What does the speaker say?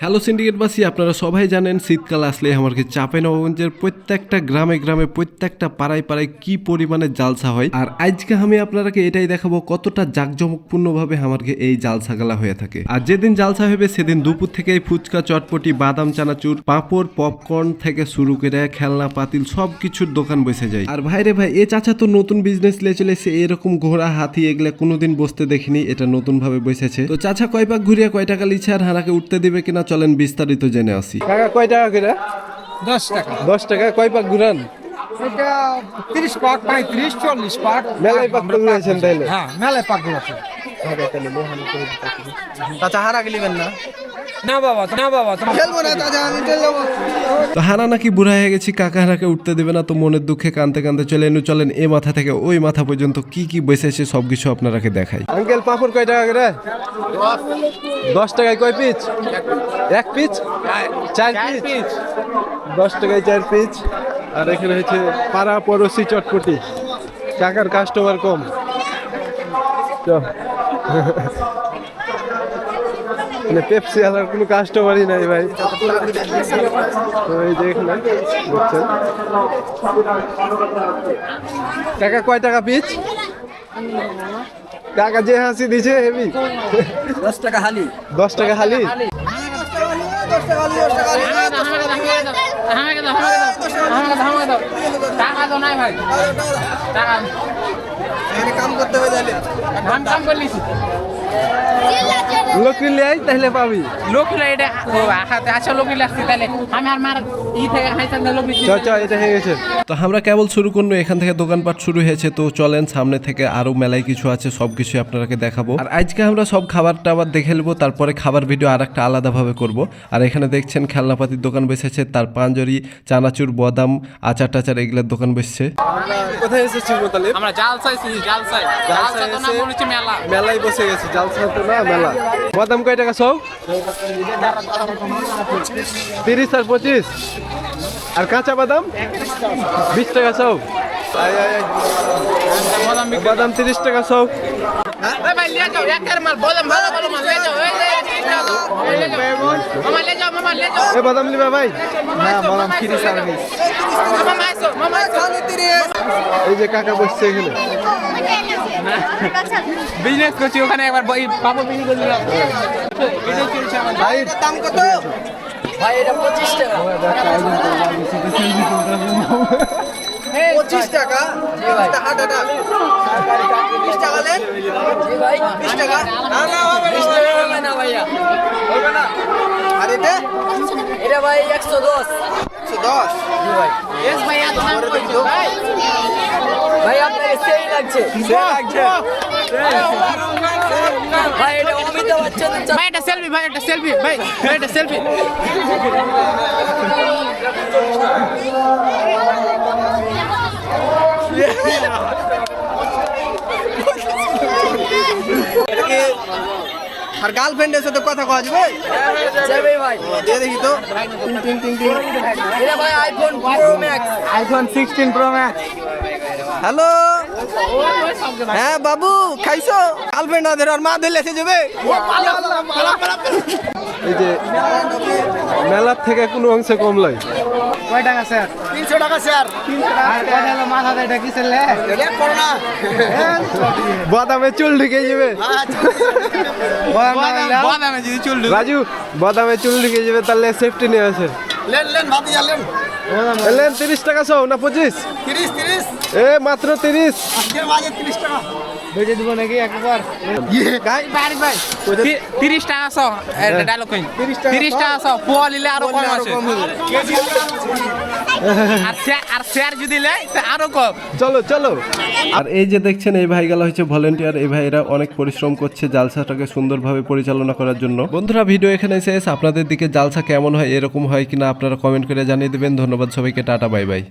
Hello সিন্ডিকেটবাসী, আপনারা সবাই জানেন শীতকাল আসলে আমাকে চাপে নবগঞ্জের প্রত্যেকটা গ্রামে গ্রামে প্রত্যেকটা পাড়ায় পাড়ায় কি পরিমাণে জালসা হয়। আর আজকে আমি আপনারাকে এটাই দেখাবো কতটা জাঁকজমকপূর্ণভাবে আমাকে এই জালসা গালা হয়ে থাকে। আর যেদিন জালসা হবে সেদিন দুপুর থেকেই ফুচকা, চটপটি, বাদাম, চানাচুর, পাঁপড় পপকর্ন থেকে শুরু করে খেলনা, পাতিল সব কিছুর দোকান বসে যায়। আর ভাইরে ভাই, এ চাচা তো নতুন বিজনেস লিয়ে চলে এসে এরকম ঘোড়া, হাতি এগুলা কোনোদিন বসতে দেখিনি, এটা নতুন ভাবে বসেছে। তো চাচা কয় পাক ঘুরিয়ে কয় টাকা লিছে আর হারাকে উঠতে দিবে কিনা চলেন বিস্তারিত জেনে আসি। কাকা কয় টাকা করে? দশ টাকা। দশ টাকা কয় পাক ঘুরান? এটা তিরিশ পাক পঁয়ত্রিশ চল্লিশ পাক। মেলায় পাক ঘুরেছেন তাইলে? হ্যাঁ মেলায় পাক আছে চাচা হারা গেলিবেন না? না বাবা না বাবা খেলব না চাচা আমি খেলব। তো হারা নাকি বুড়া হয়ে গেছি কাকা হারাকে উঠতে দেবে না তো মনের দুঃখে কানতে কানতে চলে এনু চলেন এ মাথা থেকে ওই মাথা পর্যন্ত কি কি বসেছে সব কিছু আপনারাকে দেখাই। আঙ্কেল পাঁপড় কয় টাকা করে? দশ টাকায় কয় পিস এক পিস চার পিস দশ টাকায় চার পিস আর এখানে হচ্ছে পাড়া পড়োশি চটপটি। কাকার কাস্টমার কম। মানে পেপসি আলার কোনো কাস্টমারই নাই ভাই। তো এই যে এখানে দেখছেন। কাকা কয় টাকা পিস? কাকা যে হাসি দিছে হেভি। দশ টাকা হালি। দশ টাকা হালি? টাকা টাকা টাকা তো নাই ভাই টাকা কাম করতে হবে তাহলে। কাম কাম করলিস? লোকরি লে তাহলে পাবি। লোকিলা এটা হাতে আসা লোকিলা আসছে তাহলে আমি আর মার ই থেকে খাইতাম না চ চ এটা হয়ে গেছে। তো আমরা কেবল শুরু করব এখান থেকে দোকানপাট শুরু হয়েছে তো চলেন সামনে থেকে আরও মেলায় কিছু আছে সব কিছু আপনাদেরকে দেখাবো। আর আজকে আমরা সব খাবার টাবার দেখে নেব তারপরে খাবার ভিডিও আর একটা আলাদাভাবে করব। আর এখানে দেখছেন খেলনাপাতির দোকান বসেছে তার পাঞ্জরি চানাচুর বদাম আচার টাচার এগুলোর দোকান বসছে। কোথায় এসেছি আমরা জাল চাইছি জাল চাই জাল চাই তো না বলেছি মেলা। মেলায় বসে গেছে জালসা মেলা বাদাম কয় টাকা সব তিরিশ আর পঁচিশ আর কাঁচা বাদাম বিশ টাকা সব। বদাম তিরিশ টাকা সব এ বাদাম নিবা ভাই হ্যাঁ বদাম আইসো এই যে কাকা বসছে এখানে বিজনেস করছি ওখানে একবার বই পাপা বিক্রি করে দিলাম। বিজনেস ভাই দাম কত? ভাই এটা পঁচিশ টাকা। পঁচিশ টাকা। হাট হাট বিশ টাকা নেন ভাই। বিশ টাকা। না না। হবে না ভাইয়া। হবে না। আর এটা? এটা ভাই একশো দশ। একশো দশ। এস ভাই আপনাকে সেই লাগছে। লাগছে। ভাই এটা অমিতাভ বচ্চনের ভাই এটা সেলফি ভাই এটা সেলফি ভাই ভাই এটা সেলফি আর গার্লফ্রেন্ডের সাথে কথা কওয়া যাবে? যাবে ভাই। দিয়ে দেখি তো। টিং টিং টিং টিং। এটা ভাই iPhone Pro Max iPhone 16 Pro Max hello হ্যাঁ বাবু খাইছো? গার্লফ্রেন্ড আদের আর মা দিলে এসে যাবে? এই যে মেলার থেকে কোনো অংশে কম লাই কয় টাকা স্যার তিনশো টাকা স্যার আর কয়টা হলো মাথাতে এটা কিসের লে রেট করো না। বাদামে চুল ঢুকে যাবে। বদামে যদি চুল রাজু বাদামে চুল ঢুকে যাবে তাহলে সেফটি নিয়ে আছে লেন লেন ভাবি লেন। এলেন তিরিশ টাকা সব না পঁচিশ? তিরিশ তিরিশ। এ মাত্র তিরিশ। আজকের বাজে তিরিশ টাকা। বেজে দিব নাকি একবার? ভাই ভাই তি- তিরিশ টাকা শো এটা ডায়লগ কইন। তিরিশ টাকা শো পোয়া নিলে আরও কম আছে। আর শেয়ার আর শেয়ার যদি লেয় তা আরও কম। চলো চলো। আর এই যে দেখছেন এই ভাইগুলো হচ্ছে ভলেন্টিয়ার এই ভাইরা অনেক পরিশ্রম করছে জালসাটাকে সুন্দরভাবে পরিচালনা করার জন্য। বন্ধুরা ভিডিও এখানে শেষ। আপনাদের দিকে জালসা কেমন হয় এরকম হয় কিনা আপনারা কমেন্ট করে জানিয়ে দেবেন। ধন্যবাদ সবাইকে। Tata bye bye